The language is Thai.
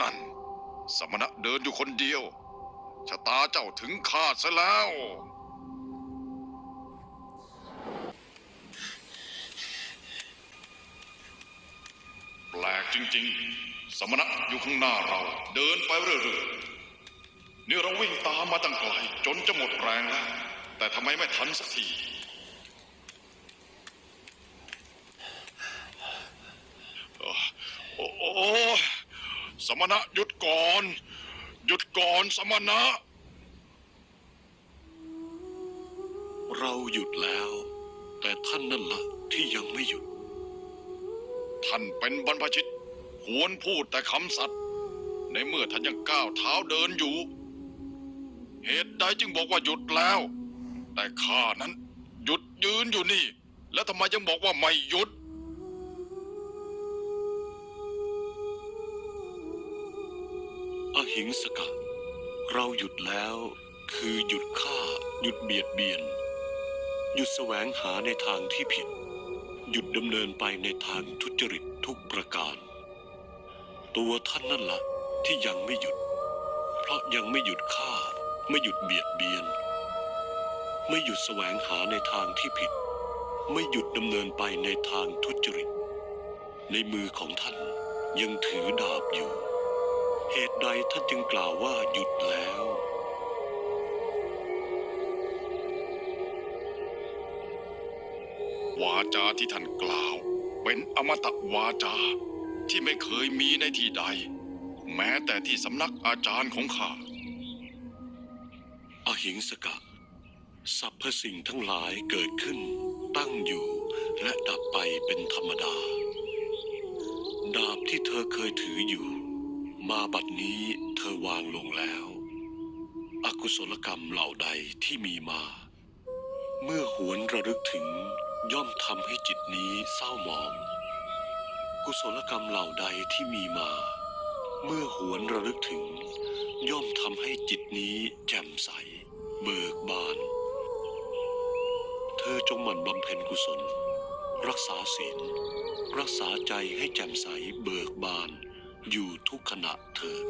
นั่น สมณะเดินอยู่คนเดียว ชะตาเจ้าถึงคาดซะแล้ว แปลกจริงๆ สมณะอยู่ข้างหน้าเรา เดินไปเรื่อยๆ นี่เราวิ่งตามมาตั้งไกลจนจะหมดแรงแล้ว แต่ทำไมไม่ทันสักที โอ้โอ้ สมณะหยุดก่อน หยุดก่อนสมณะ เราหยุดแล้ว แต่ท่านนั่นละที่ยังไม่หยุด ท่านเป็นบรรพชิตควรพูดแต่คำสัตย์ในเมื่อท่านยังก้าวเท้าเดินอยู่ เหตุใดจึงบอกว่าหยุดแล้ว แต่ข้านั้น หยุดยืนอยู่นี่ แล้วทำไมยังบอกว่าไม่หยุด อหิงสกะ เราหยุดแล้ว คือหยุดฆ่า หยุดเบียดเบียน หยุดแสวงหาในทางที่ผิด หยุดดำเนินไปในทางทุจริตทุกประการ ตัวท่านนั่นละที่ยังไม่หยุด เพราะยังไม่หยุดฆ่า ไม่หยุดเบียดเบียน ไม่หยุดแสวงหาในทางที่ผิด ไม่หยุดดำเนินไปในทางทุจริต ในมือของท่านยังถือดาบอยู่ เหตุใดท่านจึงกล่าวว่าหยุดแล้ว วาจาที่ท่านกล่าว เป็นอมตะวาจาที่ไม่เคยมีในที่ใด แม้แต่ที่สำนักอาจารย์ของข้าอหิงสกะสรรพสิ่งทั้งหลายเกิดขึ้น ตั้งอยู่และดับไปเป็นธรรมดา ดาบที่เธอเคยถืออยู่ มาบัดนี้เธอวางลงแล้ว อกุศลกรรมเหล่าใดที่มีมา เมื่อหวนระลึกถึงย่อมทำให้จิตนี้เศร้าหมอง กุศลกรรมเหล่าใดที่มีมา เมื่อหวนระลึกถึง ย่อมทำให้จิตนี้แจ่มใส เบิกบาน เธอจงหมั่นบำเพ็ญกุศล รักษาศีล รักษาใจให้แจ่มใสเบิกบาน อยู่ทุกขณะเธอ